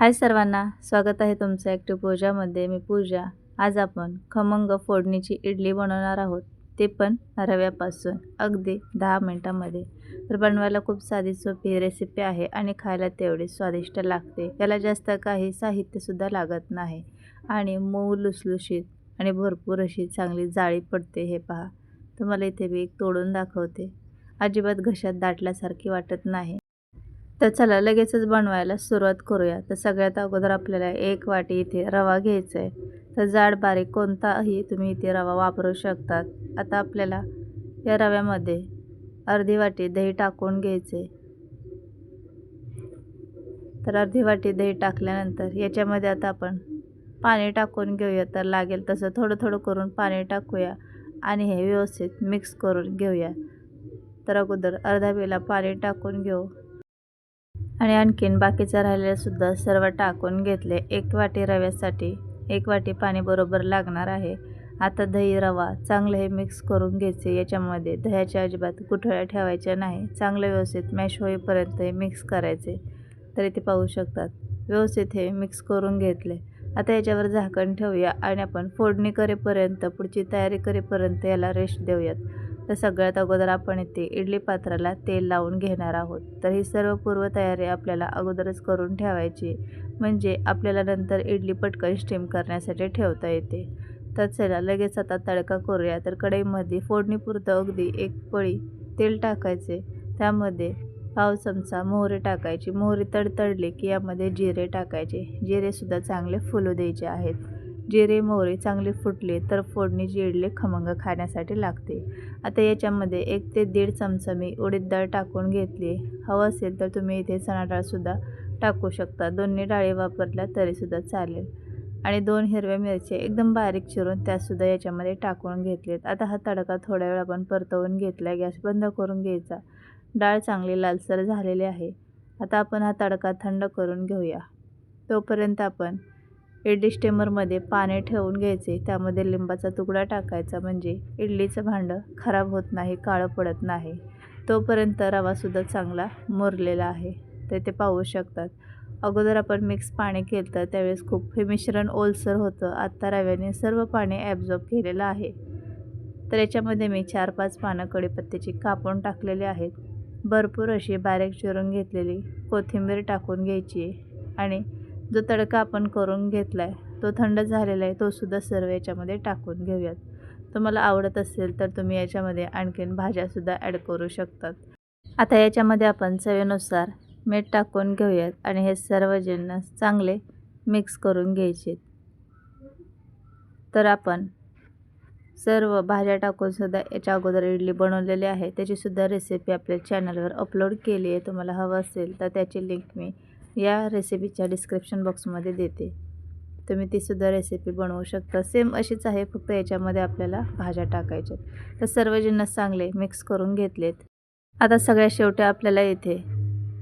हाय सर्वांना स्वागत आहे तुमचं ॲक्टिव पूजामध्ये मी पूजा. आज आपण खमंग फोडणीची इडली बनवणार आहोत. ते पण रव्यापासून अगदी दहा मिनटामध्ये. तर बनवायला खूप साधी सोपी रेसिपी आहे आणि खायला तेवढी स्वादिष्ट लागते. याला जास्त काही साहित्यसुद्धा लागत नाही. आणि मऊ लुसलुशीत आणि भरपूर अशी चांगली जाळी पडते हे पहा. तुम्हाला इथे मी एक तोडून दाखवते. अजिबात घशात दाटल्यासारखी वाटत नाही. तर चला लगेचच बनवायला सुरुवात करूया. तर सगळ्यात अगोदर आपल्याला एक वाटी इथे रवा घ्यायचा आहे तर जाड बारीक कोणताही तुम्ही इथे रवा वापरू शकतात. आता आपल्याला या रव्यामध्ये अर्धी वाटी दही टाकून घ्यायचे तर अर्धी वाटी दही टाकल्यानंतर याच्यामध्ये आता आपण पाणी टाकून घेऊया. तर लागेल तसं थोडं थोडं करून पाणी टाकूया आणि हे व्यवस्थित मिक्स करून घेऊया. तर अगोदर अर्धा वेळेला पाणी टाकून घेऊ. आणि आणखीन बाकीचं राहिलेलंसुद्धा सर्व टाकून घेतले. एक वाटी रव्यासाठी एक वाटी पाणी बरोबर लागणार आहे. आता दही रवा चांगलं हे मिक्स करून घ्यायचे. याच्यामध्ये दह्याच्या अजिबात गुठळ्या ठेवायच्या नाही. चांगलं व्यवस्थित मॅश होईपर्यंत हे मिक्स करायचे. तरी ते पाहू शकतात. व्यवस्थित हे मिक्स करून घेतले. आता याच्यावर झाकण ठेवूया आणि आपण फोडणी करेपर्यंत पुढची तयारी करेपर्यंत याला रेस्ट देऊयात. तर सगळ्यात अगोदर आपण इथे इडली पात्राला तेल लावून घेणार आहोत. तर ही सर्व पूर्वतयारी आपल्याला अगोदरच करून ठेवायची म्हणजे आपल्याला नंतर इडली पटकन स्टीम करण्यासाठी ठेवता येते. तर चला लगेच आता तडका करूया. तर कढईमध्ये फोडणीपुरतं अगदी एक पळी तेल टाकायचे. त्यामध्ये पाव चमचा मोहरी टाकायची. मोहरी तडतडली की यामध्ये जिरे टाकायचे. जिरेसुद्धा चांगले फुलू द्यायचे आहेत. जिरे मोहरी चांगले फुटले तर फोडणी जिरले खमंग खाण्यासाठी लागते. आता याच्यामध्ये एक ते दीड चमचा मी उडीद डाळ टाकून घेतली. हवं असेल तर तुम्ही इथे चणा डाळसुद्धा टाकू शकता. दोन्ही डाळी वापरल्या तरीसुद्धा चालेल. आणि दोन हिरव्या मिरच्या एकदम बारीक चिरून त्यासुद्धा याच्यामध्ये टाकून घेतलेत. आता हा तडका थोड्या वेळ आपण परतवून घेतला गॅस बंद करून घ्यायचा. डाळ चांगली लालसर झालेली आहे. आता आपण हा तडका थंड करून घेऊया. तोपर्यंत आपण इडली स्टेमरमध्ये पाणी ठेवून घ्यायचे. त्यामध्ये लिंबाचा तुकडा टाकायचा म्हणजे इडलीचं भांडं खराब होत नाही काळं पडत नाही. तोपर्यंत रवासुद्धा चांगला मुरलेला आहे. तर ते पाहू शकतात. अगोदर आपण मिक्स पाणी केलं तर त्यावेळेस खूप हे मिश्रण ओलसर होतं. आत्ता रव्याने सर्व पाणी ॲब्झॉर्ब केलेलं आहे. तर याच्यामध्ये मी चार पाच पानं कढीपत्त्याची कापून टाकलेली आहेत. भरपूर अशी बारीक चिरून घेतलेली कोथिंबीर टाकून घ्यायची आणि जो तडका आपण करून घेतला आहे तो थंड झालेला आहे तोसुद्धा सर्व याच्यामध्ये टाकून घेऊयात. तुम्हाला आवडत असेल तर तुम्ही याच्यामध्ये आणखीन भाज्यासुद्धा ॲड करू शकतात. आता याच्यामध्ये आपण चवीनुसार मीठ टाकून घेऊयात आणि हे सर्व जिन्नस चांगले मिक्स करून घ्यायचे. तर आपण सर्व भाज्या टाकूनसुद्धा याच्या अगोदर इडली बनवलेली आहे. त्याचीसुद्धा रेसिपी आपल्या चॅनलवर अपलोड केली आहे. तुम्हाला हवं असेल तर त्याची लिंक मी या रेसिपीच्या डिस्क्रिप्शन बॉक्समध्ये देते. तुम्ही तीसुद्धा रेसिपी बनवू शकता. सेम अशीच आहे फक्त याच्यामध्ये आपल्याला भाज्या टाकायच्या तर सर्व जिन्नस चांगले मिक्स करून घेतलेत. आता सगळ्या शेवटी आपल्याला इथे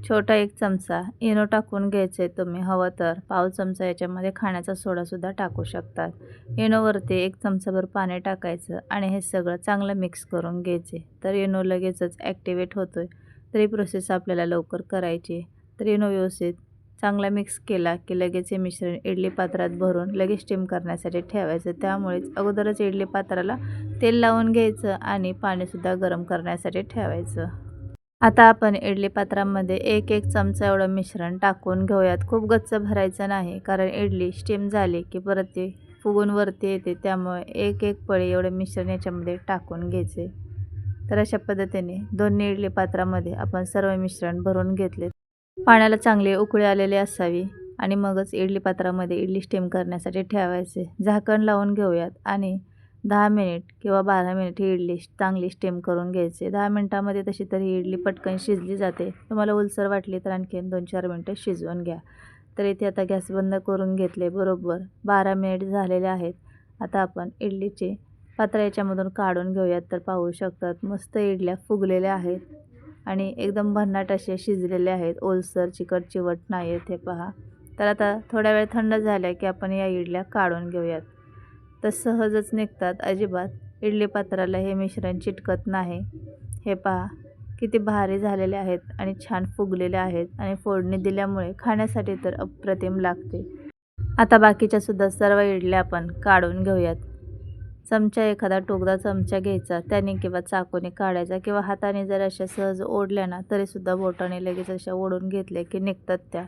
छोटा एक चमचा इनो टाकून घ्यायचे तुम्ही. हवं तर पाव चमचा याच्यामध्ये खाण्याचा सोडासुद्धा टाकू शकतात. इनोवरती एक चमचाभर पाणी टाकायचं आणि हे सगळं चांगलं मिक्स करून घ्यायचे. तर इनो लगेचच ॲक्टिवेट होतो आहे तरी प्रोसेस आपल्याला लवकर करायची. तर इनो व्यवस्थित चांगला मिक्स केला की लगेच हे मिश्रण इडली पात्रात भरून लगेच स्टीम करण्यासाठी ठेवायचं. त्यामुळेच अगोदरच इडली पात्राला तेल लावून घ्यायचं आणि पाणीसुद्धा गरम करण्यासाठी ठेवायचं. आता आपण इडली पात्रामध्ये एक एक चमचा एवढं मिश्रण टाकून घेऊयात. खूप गच्च भरायचं नाही कारण इडली स्टीम झाली की परत ते फुगून वरती येते. त्यामुळे एक एक पळी एवढं मिश्रण याच्यामध्ये टाकून घ्यायचे. तर अशा पद्धतीने दोन्ही इडली पात्रामध्ये आपण सर्व मिश्रण भरून घेतले पाण्याला चांगले उकळी आलेली असावी आणि मगच इडली पात्रामध्ये इडली स्टीम करण्यासाठी ठेवायचे. झाकण लावून घेऊयात आणि दहा मिनिट किंवा बारा मिनिट ही इडली चांगली स्टीम करून घ्यायचे. दहा मिनटामध्ये तशी तर ही इडली पटकन शिजली जाते. तुम्हाला उलसर वाटली तर आणखीन दोन चार मिनटं शिजवून घ्या. तर इथे आता गॅस बंद करून घेतले बरोबर. बारा मिनिट झालेले आहेत. आता आपण इडलीचे पात्र याच्यामधून काढून घेऊयात तर पाहू शकतात. मस्त इडल्या फुगलेल्या आहेत. आणि एकदम भन्नाट असे शिजलेले आहेत. ओलसर चिकट चिवट नाही आहेत हे पहा. तर आता थोड्या वेळ थंड झाल्या की आपण या इडल्या काढून घेऊयात. तर सहजच निघतात. अजिबात. इडली पात्राला हे मिश्रण चिटकत नाही. हे पहा. किती भारी झालेले आहेत आणि छान फुगलेले आहेत आणि फोडणी दिल्यामुळे खाण्यासाठी तर अप्रतिम लागते. आता बाकीच्या सुद्धा सर्व इडल्या आपण काढून घेऊयात. चमचा एखादा टोकदा चमचा घ्यायचा त्याने किंवा चाकूने काढायचा किंवा हाताने जर अशा सहज ओढल्या ना तरीसुद्धा बोटाने लगेच अशा ओढून घेतल्या की निघतात त्या.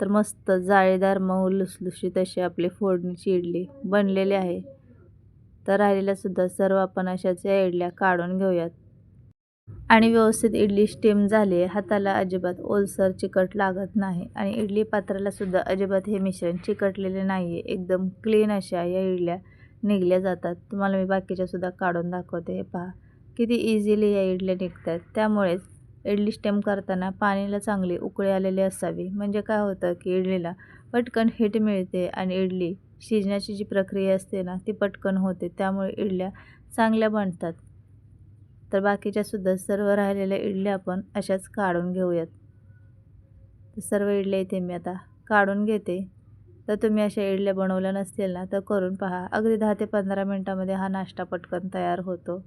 तर मस्त जाळीदार मऊ लुसलुशीत अशी आपली फोडणीची इडली बनलेली आहे. तर राहिलेल्यासुद्धा सर्व आपण अशाच या इडल्या काढून घेऊयात. आणि व्यवस्थित इडली स्टीम झाली आहे. हाताला अजिबात ओलसर चिकट लागत नाही. आणि इडली पात्राला सुद्धा अजिबात हे मिश्रण चिकटलेले नाही आहे एकदम क्लीन अशा या इडल्या निघल्या जातात. तुम्हाला मी बाकीच्या सुद्धा काढून दाखवते. हे पहा. किती इझिली या इडल्या निघतात. त्यामुळेच इडली स्टेम करताना पाणीला चांगली उकळी आलेली असावी. म्हणजे काय होतं की इडलीला पटकन हिट मिळते आणि इडली शिजण्याची जी प्रक्रिया असते ना ती पटकन होते. त्यामुळे इडल्या चांगल्या बनतात. तर बाकीच्या सुद्धा सर्व राहिलेल्या इडल्या आपण अशाच काढून घेऊयात. सर्व इडल्या इथे मी आता काढून घेते. तर तुम्ही अशा इडल्या बनवल्या नसतील ना तर करून पहा. अगदी दहा ते पंधरा मिनटामध्ये हा नाश्ता पटकन तयार होतो.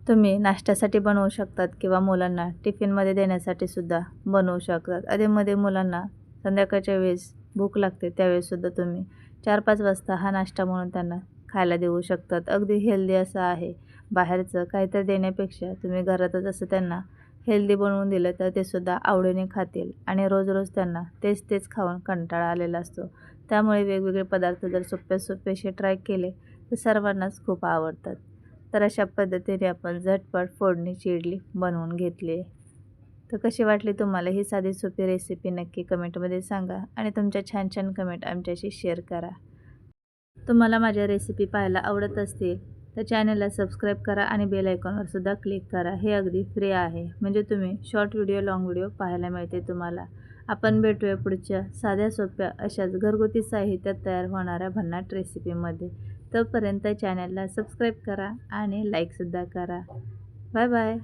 तुम्ही नाश्त्यासाठी बनवू शकतात किंवा मुलांना टिफिनमध्ये देण्यासाठी सुद्धा बनवू शकतात. अधेमध्ये मुलांना संध्याकाळच्या वेळेस भूक लागते त्यावेळेससुद्धा तुम्ही चार पाच वाजता हा नाश्ता म्हणून त्यांना खायला देऊ शकतात. अगदी हेल्दी असं आहे. बाहेरचं काहीतरी देण्यापेक्षा तुम्ही घरातच असं त्यांना हेल्दी बनवून दिलं तर ते सुद्धा आवडीने खातील आणि रोज रोज त्यांना तेच तेच खाऊन कंटाळा आलेला असतो. त्यामुळे वेगवेगळे पदार्थ जर सोपे सोपे असे ट्राय केले तर सर्वांनाच खूप आवडतात. तर अशा पद्धतीने आपण झटपट फोडणीची इडली बनवून घेतली आहे. तर कशी वाटली तुम्हाला ही साधी सोपी रेसिपी नक्की कमेंटमध्ये सांगा आणि तुमच्या छान छान कमेंट आमच्याशी शेअर करा. तुम्हाला माझ्या रेसिपी पाहायला आवडत असतील तर चॅनलला सबस्क्राईब करा आणि बेल आयकॉनवर सुद्धा क्लिक करा. हे अगदी फ्री आहे. म्हणजे तुम्ही शॉर्ट व्हिडिओ लाँग व्हिडिओ पाहायला मिळते तुम्हाला. आपण भेटूया पुढच्या साध्या सोप्या अशाच घरगुती साहित्यात तयार होणाऱ्या भन्नाट रेसिपीमध्ये. तोपर्यंत चॅनलला सबस्क्राईब करा आणि लाईकसुद्धा करा. Bye bye.